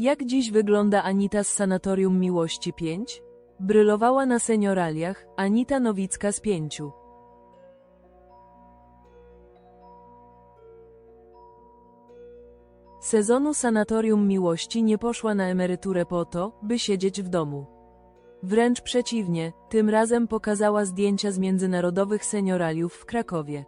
Jak dziś wygląda Anita z Sanatorium Miłości 5? Brylowała na senioraliach, Anita Nowicka z pięciu. Sezonu Sanatorium Miłości nie poszła na emeryturę po to, by siedzieć w domu. Wręcz przeciwnie, tym razem pokazała zdjęcia z międzynarodowych senioraliów w Krakowie.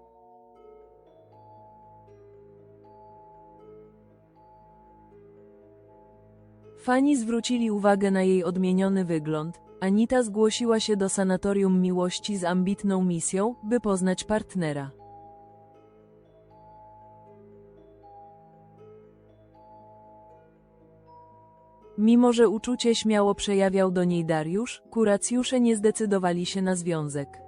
Fani zwrócili uwagę na jej odmieniony wygląd. Anita zgłosiła się do sanatorium miłości z ambitną misją, by poznać partnera. Mimo, że uczucie śmiało przejawiał do niej Dariusz, kuracjusze nie zdecydowali się na związek.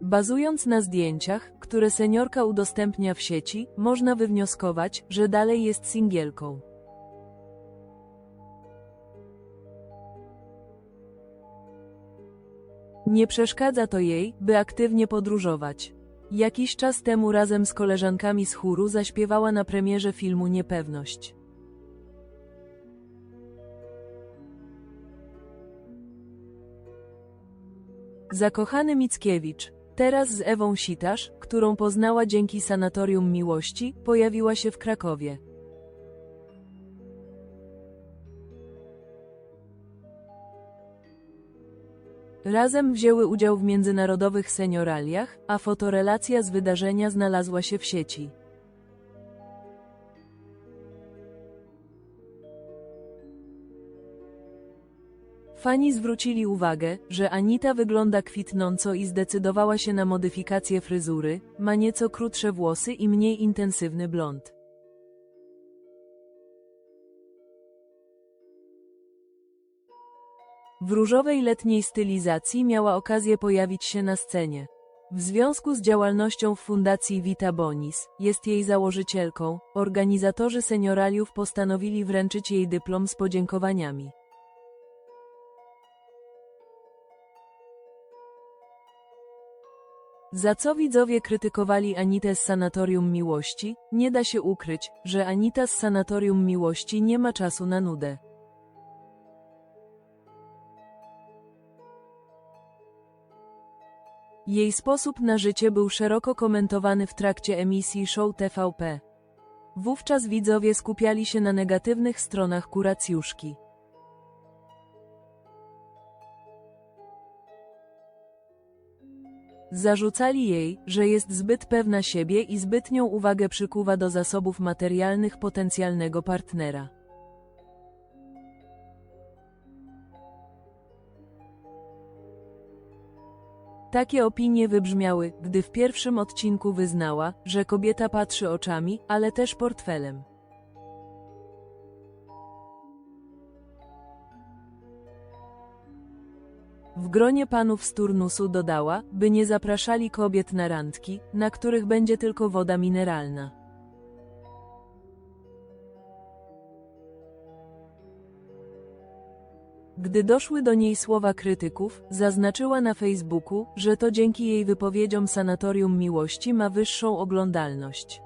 Bazując na zdjęciach, które seniorka udostępnia w sieci, można wywnioskować, że dalej jest singielką. Nie przeszkadza to jej, by aktywnie podróżować. Jakiś czas temu razem z koleżankami z chóru zaśpiewała na premierze filmu Niepewność. Zakochany Mickiewicz, teraz z Ewą Sitasz, którą poznała dzięki Sanatorium Miłości, pojawiła się w Krakowie. Razem wzięły udział w międzynarodowych senioraliach, a fotorelacja z wydarzenia znalazła się w sieci. Fani zwrócili uwagę, że Anita wygląda kwitnąco i zdecydowała się na modyfikację fryzury, ma nieco krótsze włosy i mniej intensywny blond. W różowej letniej stylizacji miała okazję pojawić się na scenie. W związku z działalnością w Fundacji Vita Bonis, jest jej założycielką, organizatorzy senioraliów postanowili wręczyć jej dyplom z podziękowaniami. Za co widzowie krytykowali Anitę z Sanatorium Miłości, nie da się ukryć, że Anita z Sanatorium Miłości nie ma czasu na nudę. Jej sposób na życie był szeroko komentowany w trakcie emisji show TVP. Wówczas widzowie skupiali się na negatywnych stronach kuracjuszki. Zarzucali jej, że jest zbyt pewna siebie i zbytnią uwagę przykuwa do zasobów materialnych potencjalnego partnera. Takie opinie wybrzmiały, gdy w pierwszym odcinku wyznała, że kobieta patrzy oczami, ale też portfelem. W gronie panów z turnusu dodała, by nie zapraszali kobiet na randki, na których będzie tylko woda mineralna. Gdy doszły do niej słowa krytyków, zaznaczyła na Facebooku, że to dzięki jej wypowiedziom Sanatorium Miłości ma wyższą oglądalność.